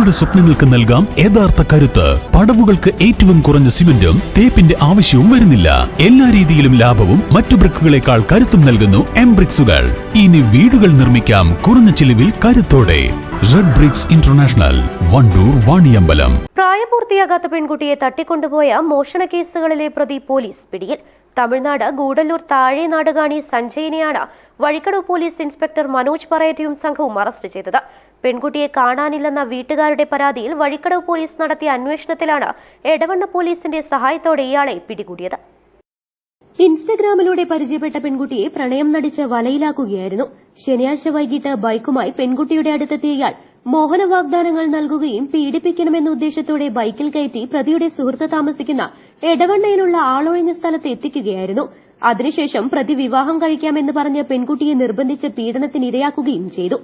നിങ്ങളുടെ സ്വപ്നങ്ങൾക്ക് നൽകാം യഥാർത്ഥ കരുത്ത്. പടവുകൾക്ക് ഏറ്റവും കുറഞ്ഞ സിമന്റും തേപ്പിന്റെ ആവശ്യവും വരുന്നില്ല. എല്ലാ രീതിയിലും ലാഭവും മറ്റു ബ്രിക്കുകളെക്കാൾ കരുത്തും നൽകുന്നു എം ബ്രിക്സുകൾ ഇനി വീടുകൾ നിർമ്മിക്കാം കുറഞ്ഞ ചിലവിൽ കരുത്തോടെ. Red bricks international Wandoor Vaniyambalam. പ്രായപൂർത്തിയാകാത്ത പെൺകുട്ടിയെ തട്ടിക്കൊണ്ടുപോയ മോഷണ കേസുകളിലെ പ്രതി പോലീസ് പിടിയിൽ. തമിഴ്നാട് ഗൂഡല്ലൂർ താഴെ നാടുകാണി സഞ്ജയിനെയാണ് വഴിക്കടവ് പോലീസ് ഇൻസ്പെക്ടർ മനോജ് പറയറ്റയും സംഘവും അറസ്റ്റ് ചെയ്തത്. പെൺകുട്ടിയെ കാണാനില്ലെന്ന വീട്ടുകാരുടെ പരാതിയിൽ വഴിക്കടവ് പോലീസ് നടത്തിയ അന്വേഷണത്തിലാണ് എടവണ്ണ പോലീസിന്റെ സഹായത്തോടെ ഇയാളെ പിടികൂടിയത്. ഇൻസ്റ്റഗ്രാമിലൂടെ പരിചയപ്പെട്ട പെൺകുട്ടിയെ പ്രണയം നടിച്ച് വലയിലാക്കുകയായിരുന്നു. ശനിയാഴ്ച വൈകിട്ട് ബൈക്കുമായി പെൺകുട്ടിയുടെ അടുത്തെത്തിയ ഇയാൾ മോഹന വാഗ്ദാനങ്ങൾ നൽകുകയും പീഡിപ്പിക്കണമെന്ന ഉദ്ദേശത്തോടെ ബൈക്കിൽ കയറ്റി പ്രതിയുടെ സുഹൃത്ത് താമസിക്കുന്ന എടവണ്ണയിലുള്ള ആളൊഴിഞ്ഞ സ്ഥലത്ത് എത്തിക്കുകയായിരുന്നു. അതിനുശേഷം പ്രതി വിവാഹം കഴിക്കാമെന്ന് പറഞ്ഞ് പെൺകുട്ടിയെ നിർബന്ധിച്ച് പീഡനത്തിനിരയാക്കുകയും ചെയ്തു.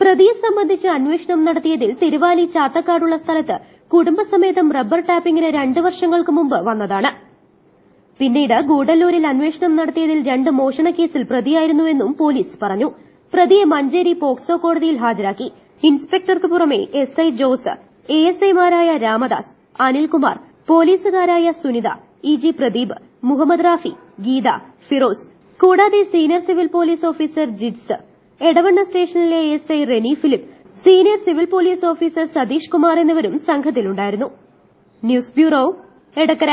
പ്രതിയെ സംബന്ധിച്ച് അന്വേഷണം നടത്തിയതിൽ തിരുവാലി ചാത്തക്കാടുള്ള സ്ഥലത്ത് കുടുംബസമേതം റബ്ബർ ടാപ്പിംഗിന് രണ്ട് വർഷങ്ങൾക്ക് മുമ്പ് വന്നതാണ്. പിന്നീട് ഗൂഡല്ലൂരിൽ അന്വേഷണം നടത്തിയതിൽ രണ്ട് മോഷണ കേസിൽ പ്രതിയായിരുന്നുവെന്നും പോലീസ് പറഞ്ഞു. പ്രതിയെ മഞ്ചേരി പോക്സോ കോടതിയിൽ ഹാജരാക്കി. ഇൻസ്പെക്ടർക്ക് പുറമെ S I Jose A S ഐമാരായ രാമദാസ് അനിൽകുമാർ പോലീസുകാരായ സുനിത ഇ ജി പ്രദീപ് മുഹമ്മദ് റാഫി ഗീത ഫിറോസ് കൂടാതെ senior civil police officer Jits Edavanna സ്റ്റേഷനിലെ S I Reni Philip senior civil police officer Satheesh Kumar എന്നിവരും സംഘത്തിലുണ്ടായിരുന്നു. News bureau Edakkara.